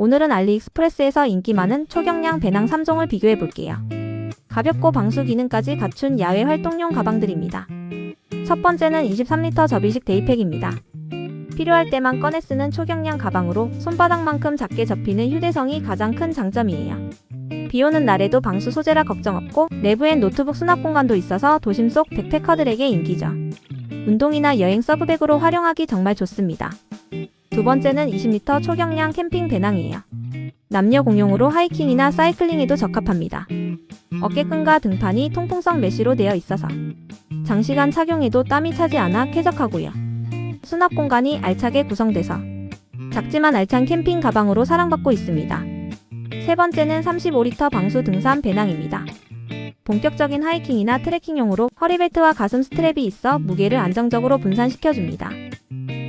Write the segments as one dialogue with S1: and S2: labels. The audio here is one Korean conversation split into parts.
S1: 오늘은 알리익스프레스에서 인기 많은 초경량 배낭 3종을 비교해 볼게요. 가볍고 방수 기능까지 갖춘 야외 활동용 가방들입니다. 첫 번째는 23리터 접이식 데이팩입니다. 필요할 때만 꺼내 쓰는 초경량 가방으로 손바닥만큼 작게 접히는 휴대성이 가장 큰 장점이에요. 비 오는 날에도 방수 소재라 걱정 없고 내부엔 노트북 수납 공간도 있어서 도심 속 백패커들에게 인기죠. 운동이나 여행 서브백으로 활용하기 정말 좋습니다. 두 번째는 20리터 초경량 캠핑 배낭이에요. 남녀 공용으로 하이킹이나 사이클링에도 적합합니다. 어깨끈과 등판이 통풍성 메쉬로 되어 있어서 장시간 착용해도 땀이 차지 않아 쾌적하고요. 수납 공간이 알차게 구성돼서 작지만 알찬 캠핑 가방으로 사랑받고 있습니다. 세 번째는 35리터 방수 등산 배낭입니다. 본격적인 하이킹이나 트레킹용으로 허리벨트와 가슴 스트랩이 있어 무게를 안정적으로 분산시켜줍니다.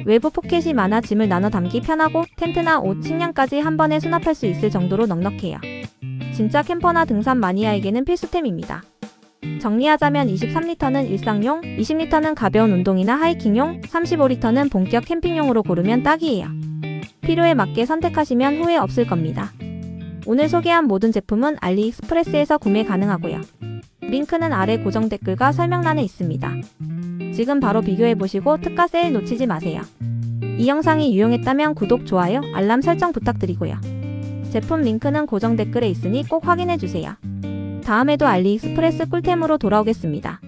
S1: 외부 포켓이 많아 짐을 나눠 담기 편하고 텐트나 옷, 식량까지 한 번에 수납할 수 있을 정도로 넉넉해요. 진짜 캠퍼나 등산 마니아에게는 필수템입니다. 정리하자면 23리터는 일상용, 20리터는 가벼운 운동이나 하이킹용, 35리터는 본격 캠핑용으로 고르면 딱이에요. 필요에 맞게 선택하시면 후회 없을 겁니다. 오늘 소개한 모든 제품은 알리익스프레스에서 구매 가능하고요. 링크는 아래 고정 댓글과 설명란에 있습니다. 지금 바로 비교해보시고 특가 세일 놓치지 마세요. 이 영상이 유용했다면 구독, 좋아요, 알람 설정 부탁드리고요. 제품 링크는 고정 댓글에 있으니 꼭 확인해주세요. 다음에도 알리익스프레스 꿀템으로 돌아오겠습니다.